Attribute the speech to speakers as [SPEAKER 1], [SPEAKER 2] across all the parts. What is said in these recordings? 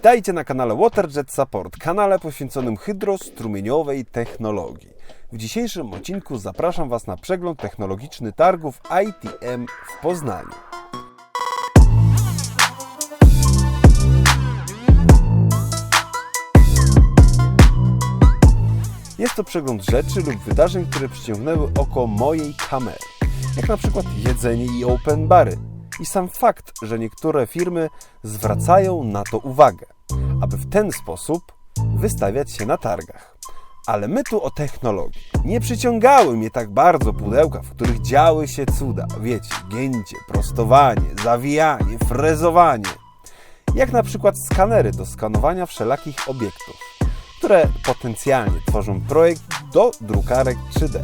[SPEAKER 1] Witajcie na kanale WaterJet Support, kanale poświęconym hydrostrumieniowej technologii. W dzisiejszym odcinku zapraszam Was na przegląd technologiczny targów ITM w Poznaniu. Jest to przegląd rzeczy lub wydarzeń, które przyciągnęły oko mojej kamery, jak na przykład jedzenie i open bary. I sam fakt, że niektóre firmy zwracają na to uwagę, aby w ten sposób wystawiać się na targach. Ale my tu o technologii. Nie przyciągały mnie tak bardzo pudełka, w których działy się cuda. Wiecie, gięcie, prostowanie, zawijanie, frezowanie. Jak na przykład skanery do skanowania wszelakich obiektów, które potencjalnie tworzą projekt do drukarek 3D.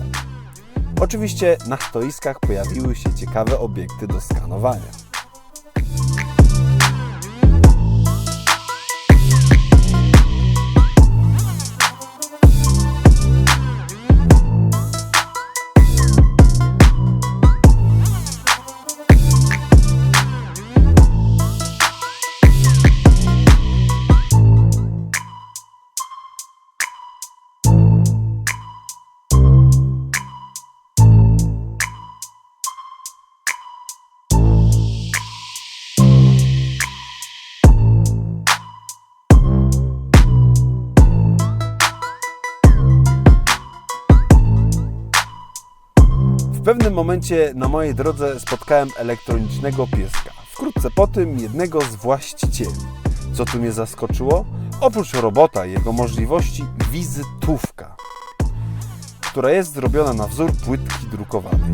[SPEAKER 1] Oczywiście na stoiskach pojawiły się ciekawe obiekty do skanowania. Pewnym momencie na mojej drodze spotkałem elektronicznego pieska. Wkrótce po tym jednego z właścicieli. Co tu mnie zaskoczyło? Oprócz robota jego możliwości wizytówka, która jest zrobiona na wzór płytki drukowanej.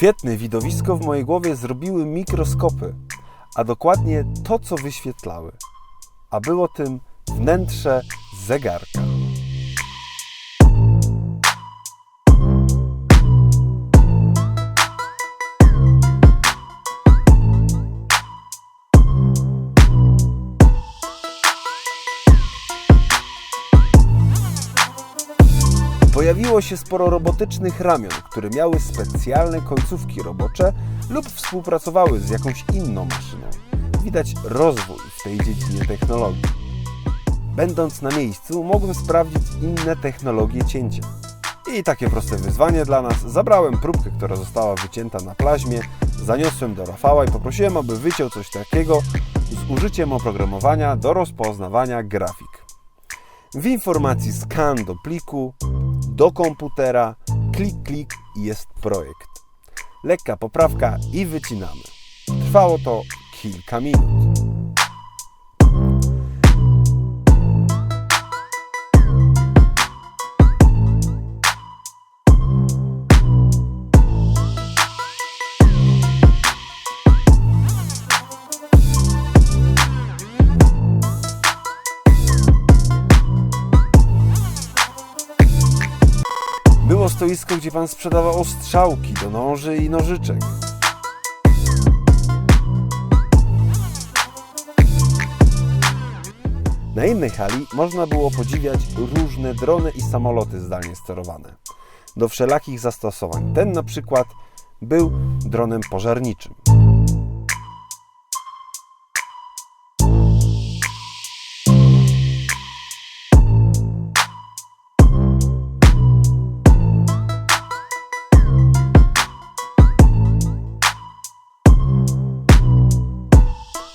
[SPEAKER 1] Świetne widowisko w mojej głowie zrobiły mikroskopy, a dokładnie to, co wyświetlały. A było tym wnętrze zegarka. Pojawiło się sporo robotycznych ramion, które miały specjalne końcówki robocze lub współpracowały z jakąś inną maszyną. Widać rozwój w tej dziedzinie technologii. Będąc na miejscu, mogłem sprawdzić inne technologie cięcia. I takie proste wyzwanie dla nas. Zabrałem próbkę, która została wycięta na plaźmie, zaniosłem do Rafała i poprosiłem, aby wyciął coś takiego z użyciem oprogramowania do rozpoznawania grafik. W informacji skan do pliku, do komputera, klik, klik i jest projekt. Lekka poprawka i wycinamy. Trwało to kilka minut. Stoisko, gdzie pan sprzedawał ostrzałki do noży i nożyczek. Na innej hali można było podziwiać różne drony i samoloty zdalnie sterowane do wszelakich zastosowań. Ten na przykład był dronem pożarniczym.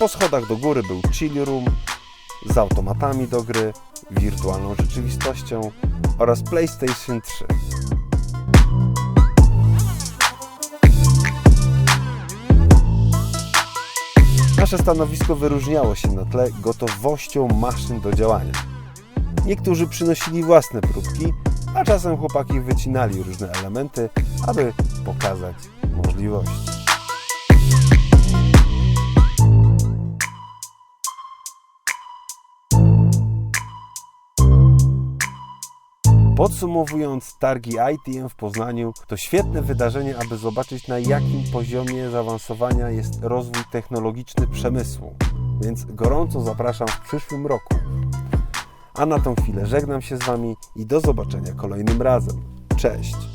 [SPEAKER 1] Po schodach do góry był chill room z automatami do gry, wirtualną rzeczywistością oraz PlayStation 3. Nasze stanowisko wyróżniało się na tle gotowością maszyn do działania. Niektórzy przynosili własne próbki, a czasem chłopaki wycinali różne elementy, aby pokazać możliwości. Podsumowując, targi ITM w Poznaniu to świetne wydarzenie, aby zobaczyć na jakim poziomie zaawansowania jest rozwój technologiczny przemysłu. Więc gorąco zapraszam w przyszłym roku. A na tą chwilę żegnam się z Wami i do zobaczenia kolejnym razem. Cześć!